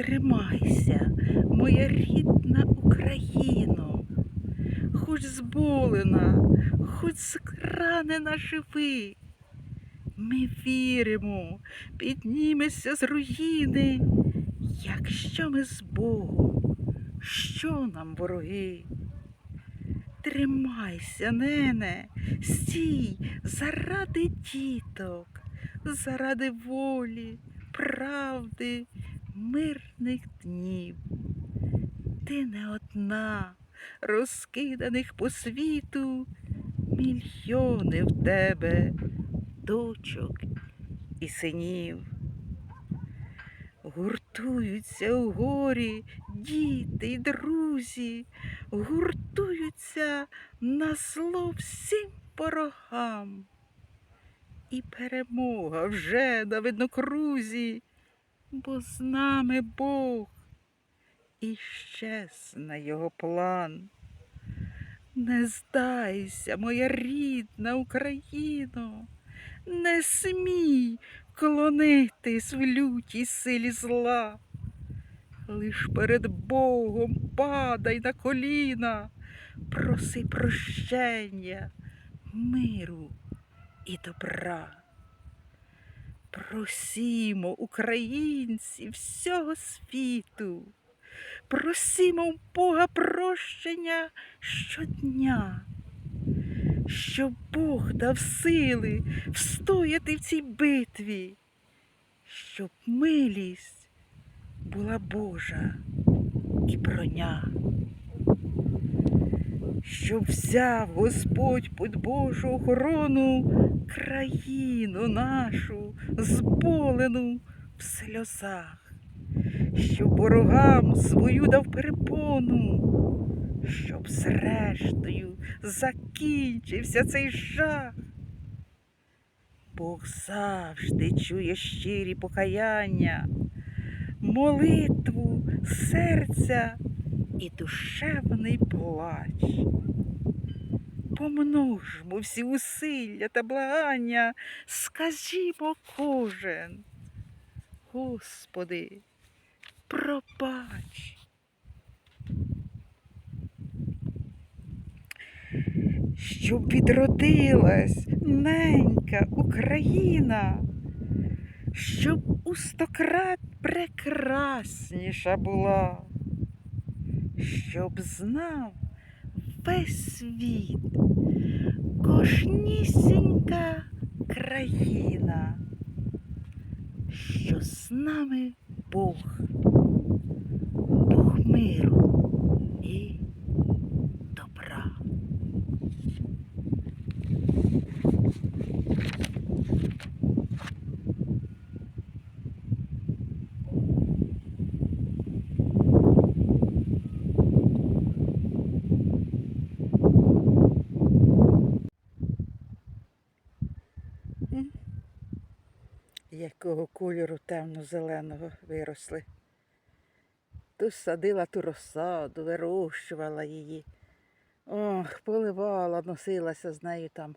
Тримайся, моя рідна Україно, хоч зболена, хоч зранена живи. Ми віримо, піднімешся з руїни, якщо ми з Богом, що нам вороги? Тримайся, нене, стій заради діток, заради волі, правди, мирних днів. Ти не одна, розкиданих по світу, мільйони в тебе, дочок і синів. Гуртуються у горі діти й друзі, гуртуються на зло всім ворогам. І перемога вже на виднокрузі, бо з нами Бог і щезне його план. Не здайся, моя рідна Україно, не смій клонитись в лютій силі зла. Лиш перед Богом падай на коліна, проси прощення, миру і добра. Просімо, українці всього світу, просімо в Бога прощення щодня, щоб Бог дав сили встояти в цій битві, щоб милість була Божа і броня. Щоб взяв Господь під Божу охорону країну нашу зболену в сльозах, щоб ворогам свою дав перепону, щоб зрештою закінчився цей жах. Бог завжди чує щирі покаяння, молитву серця і душевний плач. Помножмо всі усилля та благання, скажімо кожен. Господи, пробач. Щоб відродилась ненька Україна, щоб у стократ прекрасніша була, щоб знав весь світ, кожнісінька країна, що з нами Бог, Бог миру і добра. Якого кольору темно-зеленого виросли. Ту садила ту розсаду, вирощувала її. Ох, поливала, носилася з нею там,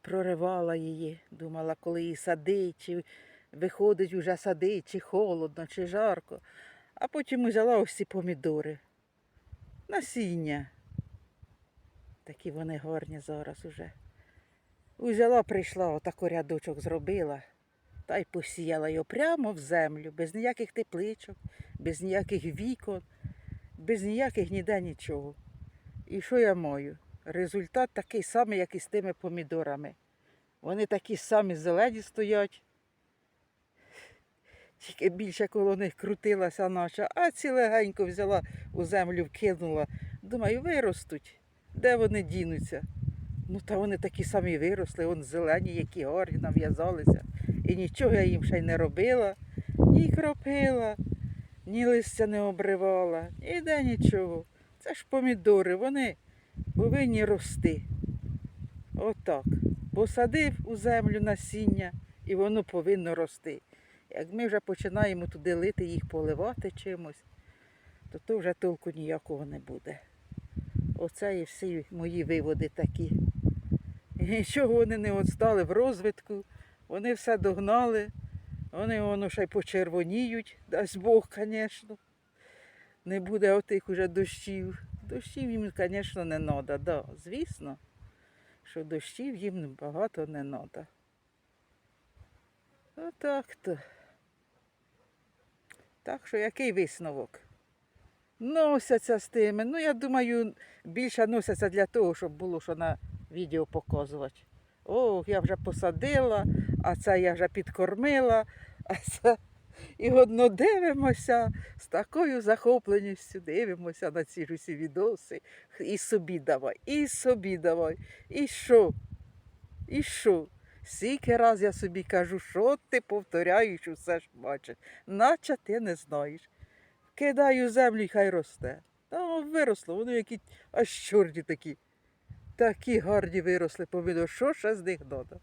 проривала її, думала, коли її садить, чи виходить уже садить, чи холодно, чи жарко. А потім взяла ось ці помідори. Насіння. Такі вони гарні зараз уже. Узяла, прийшла, отако рядочок зробила, та й посіяла його прямо в землю, без ніяких тепличок, без ніяких вікон, без ніяких ніде нічого. І що я маю? Результат такий самий, як і з тими помідорами. Вони такі самі зелені стоять. Тільки більше коло них крутилася наша, а ці легенько взяла у землю, вкинула. Думаю, виростуть. Де вони дінуться? Ну, та вони такі самі виросли, вон зелені, які гарні нав'язалися. І нічого я їм ще й не робила, ні кропила, ні листя не обривала, ніде нічого. Це ж помідори, вони повинні рости. Отак. Посадив у землю насіння і воно повинно рости. Як ми вже починаємо туди лити їх поливати чимось, то то вже толку ніякого не буде. Оце і всі мої виводи такі. І Нічого вони не відстали в розвитку, вони все догнали, Вони воно ще й почервоніють, дасть Бог, звісно. Не буде отих уже дощів. Дощів їм, звісно, не треба, да, звісно, що дощів їм багато не треба. Отак то. Так що який висновок? Носяться з тими. Ну, я думаю, більше носяться для того, щоб було що на відео показувати. О, я вже посадила, а це я вже підкормила, а це. І одно дивимося з такою захопленістю, дивимося на ці ж усі відоси. І собі давай, і собі давай. І що? І що? Скільки раз я собі кажу, що ти повторяєш, усе ж бачиш, наче ти не знаєш. Кидаю землю і хай росте. Та виросло, вони які аж чорні такі. Такі гарні виросли помідори. Що ще з них треба?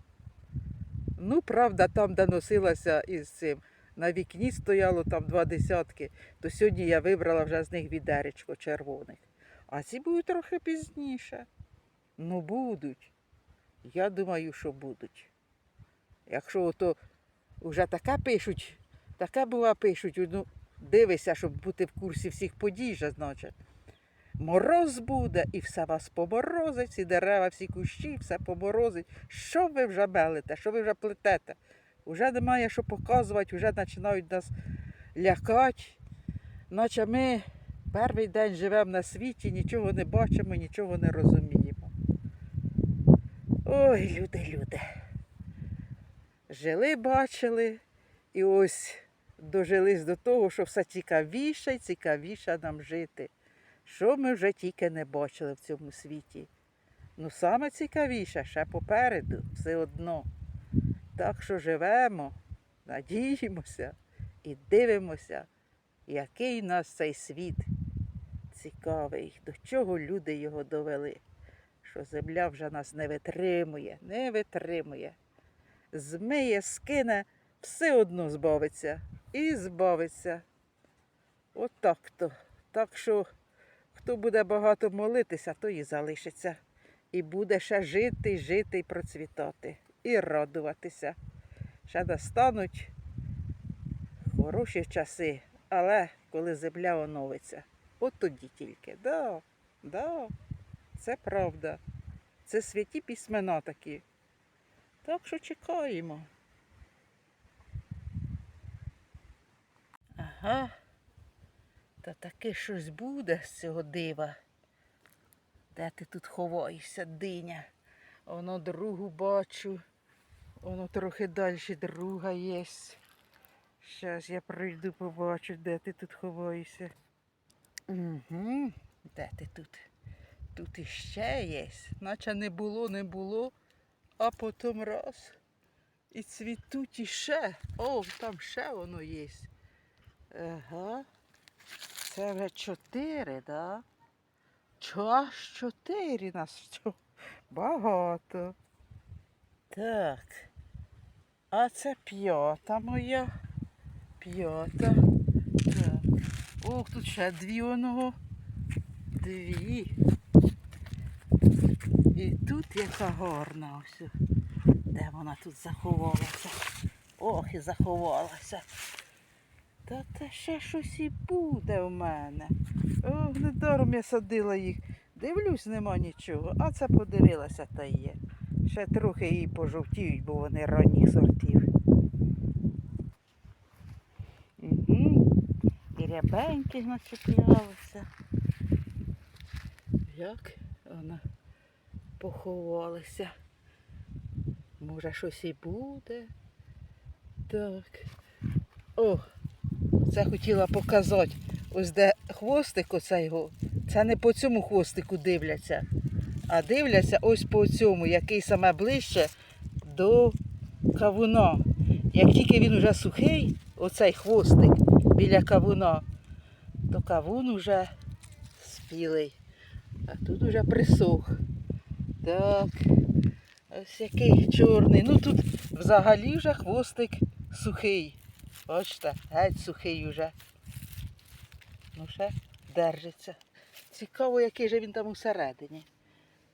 Ну, правда, там, де носилася із цим, на вікні стояло там два десятки, то сьогодні я вибрала вже з них відеречко червоних. А ці будуть трохи пізніше. Ну, будуть. Я думаю, що будуть. Якщо ото вже таке пишуть, таке бува пишуть, ну, дивися, щоб бути в курсі всіх подій, значить. Мороз буде і все вас поморозить, ці дерева, всі кущі, все поморозить. Що ви вже мелите, що ви вже плетете? Уже немає що показувати, вже починають нас лякати. Наче ми перший день живемо на світі, нічого не бачимо, нічого не розуміємо. Ой, люди, люди. Жили, бачили, і ось дожились до того, що все цікавіше і цікавіше нам жити. Що ми вже тільки не бачили в цьому світі. Ну, саме цікавіше ще попереду, все одно. Так що живемо, надіємося і дивимося, який у нас цей світ цікавий, до чого люди його довели, що земля вже нас не витримує, не витримує. Змиє, скине, все одно збавиться і збавиться. От так то. Так що хто буде багато молитися, то і залишиться. І буде ще жити, жити і процвітати, і радуватися. Ще настануть хороші часи, але коли земля оновиться, от тоді тільки. Да, да, це правда. Це святі письмена такі. Так що чекаємо. Ага. Та таке щось буде з цього дива. Де ти тут ховаєшся, диня? Воно другу бачу. Воно трохи далі друга є. Щас я прийду побачу, де ти тут ховаєшся. Угу. Де ти тут? Тут іще є. Наче не було, не було, а потім раз. І цвітуть іще. О, там ще воно є. Ага. Це вже чотири, да? Час чотири нас? Багато. Так. А це п'ята моя. П'ята. Так. Ох, тут ще дві оного. Дві. І тут яка гарна ось. Де вона тут заховалася? Ох, і заховалася. Та те ще щось і буде в мене. Ох, недаром я садила їх. Дивлюсь, нема нічого. А це подивилася та є. Ще трохи її пожовтіють, бо вони ранніх сортів. Угу. І рябенькі начеплялися. Як вона поховалася. Може щось і буде. Так. О, це хотіла показати. Ось де хвостик оцей його. Це не по цьому хвостику дивляться, а дивляться ось по цьому, який саме ближче до кавуна. Як тільки він вже сухий, оцей хвостик біля кавуна, то кавун уже спілий. А тут уже присох. Так. Ось який чорний. Ну тут взагалі вже хвостик сухий. Бачите, геть сухий уже. Ну ще держиться. Цікаво, який же він там усередині.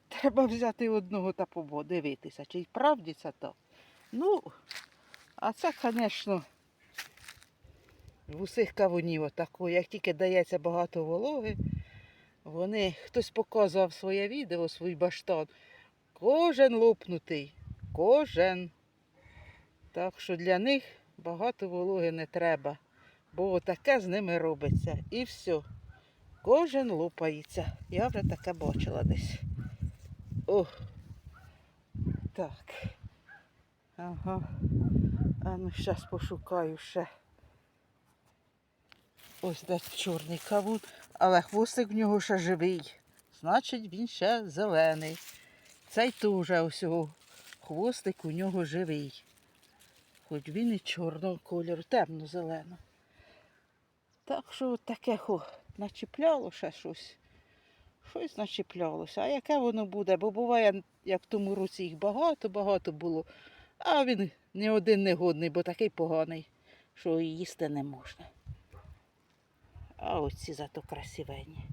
Треба взяти одного та подивитися, чи й правді це так. Ну, а це, звісно, в усіх кавунів отако. Як тільки дається багато вологи, вони, хтось показував своє відео, свій баштан. Кожен лопнутий. Кожен. Так що для них багато вологи не треба. Бо таке з ними робиться. І все. Кожен лопається. Я вже таке бачила десь. О. Так. Ага. А ну зараз пошукаю ще. Ось де чорний кавун, але хвостик в нього ще живий. Значить, він ще зелений. Цей теж ось хвостик у нього живий. Хоч він і чорного кольору, темно-зелено. Так що таке хо, начіпляло ще щось. Щось начіплялося. А яке воно буде? Бо буває, як в тому році їх багато-багато було. А він не один негодний, бо такий поганий, що їсти не можна. А оці зато красивенні.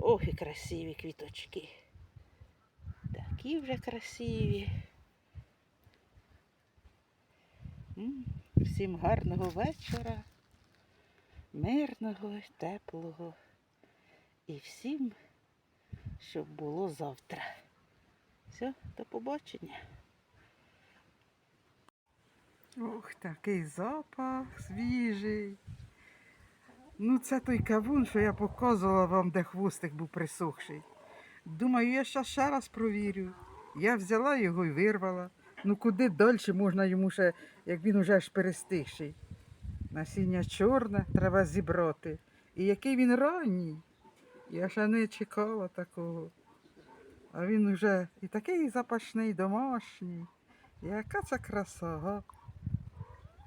Ох, і красиві квіточки. Такі вже красиві. Всім гарного вечора, мирного, теплого. І всім, щоб було завтра. Все, до побачення. Ох, такий запах свіжий. Ну, це той кавун, що я показувала вам, де хвостик був присохший. Думаю, я ще ще раз провірю. Я взяла його і вирвала. Ну куди далі можна йому ще, як він уже аж перестигший. Насіння чорне, треба зібрати. І який він ранній. Я ще не чекала такого. А він вже і такий запашний, домашній. Яка це краса, га?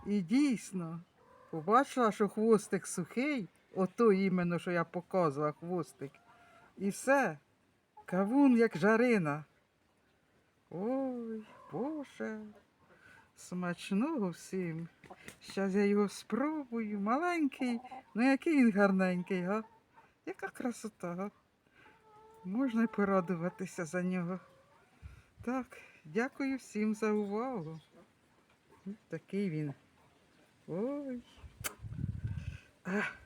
І дійсно, побачила, що хвостик сухий, ото іменно, що я показувала хвостик. І все. Кавун як жарина. Ой, Боже. Смачного всім. Зараз я його спробую. Маленький, ну який він гарненький, га? Яка красота, га? Можна й порадуватися за нього. Так, дякую всім за увагу. Такий він. Ой. Ах.